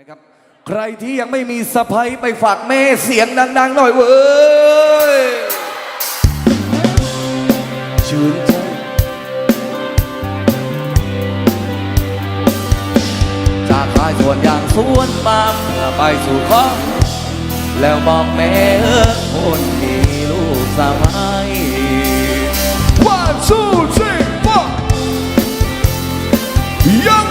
นะครับใครที่ยังไม่มีสะพายไปฝากแม่เสียงดังๆหน่อยเว้ยชื่นใจจากขายสวนยางสวนปาล์มเพื่อไปสู่ขอแล้วบอกแม่เออคนมีลูกสะพ้าย One, two, three, four. Yama, yama.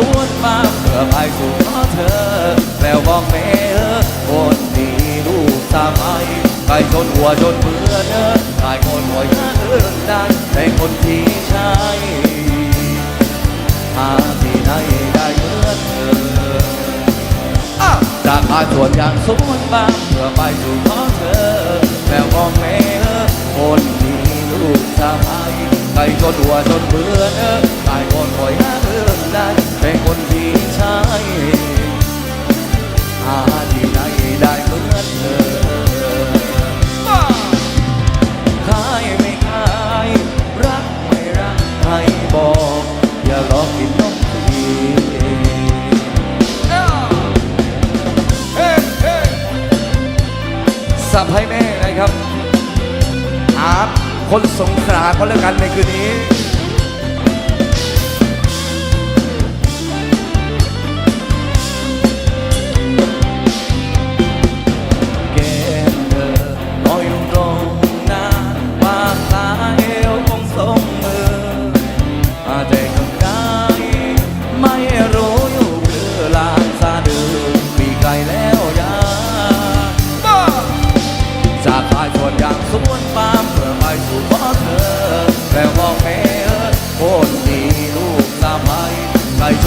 สวนมาเพื่อไปสู่ขอเธอ แล้วบอกแม่เออคนดีลูกสามัยไปจนหัวจนเบื่อเธอตายคนหวยหน้าเอื้อนด้แต่คนที่ใช่หาที่ไหนได้เมือเธอจากพาชวนอย่างสวนมาเพื่อไปสู่ขอเธอ แล้วบอกแม่เออคนดีลูกสามัยไปจนหัวจนเบื่อเธอ หลอกกินนมฟรีสับให้แม่นะครับหาคนสงขลาก็แล้วกันในคืนนี้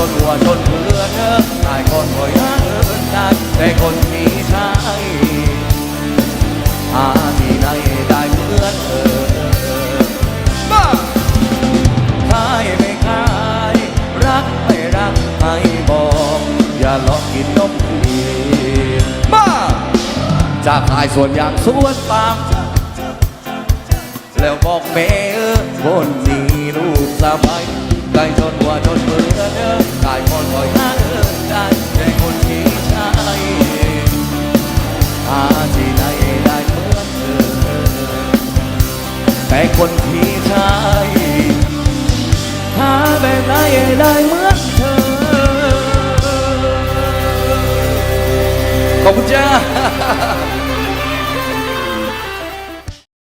นหัวจนเพื่อเออตายคนหอยาเอินได้แต่คนมีชายหาที่ไหนได้เหมือนเธอ Ah. ขายไม่ขายรักไม่รักให้บอก อย่าหลอกกินนมฟรี Ma. จากขายส่วนอย่างสวนปามแล้วบอกแม่เออคนดีลูกสะใภ้ กายคนคอยหาเอินได้แต่คนที่ใช่หาที่ไหนได้เหมือนเธอแต่คนที่ใช่หาแบบไหนได้เหมือนเธอขอบคุณจ้า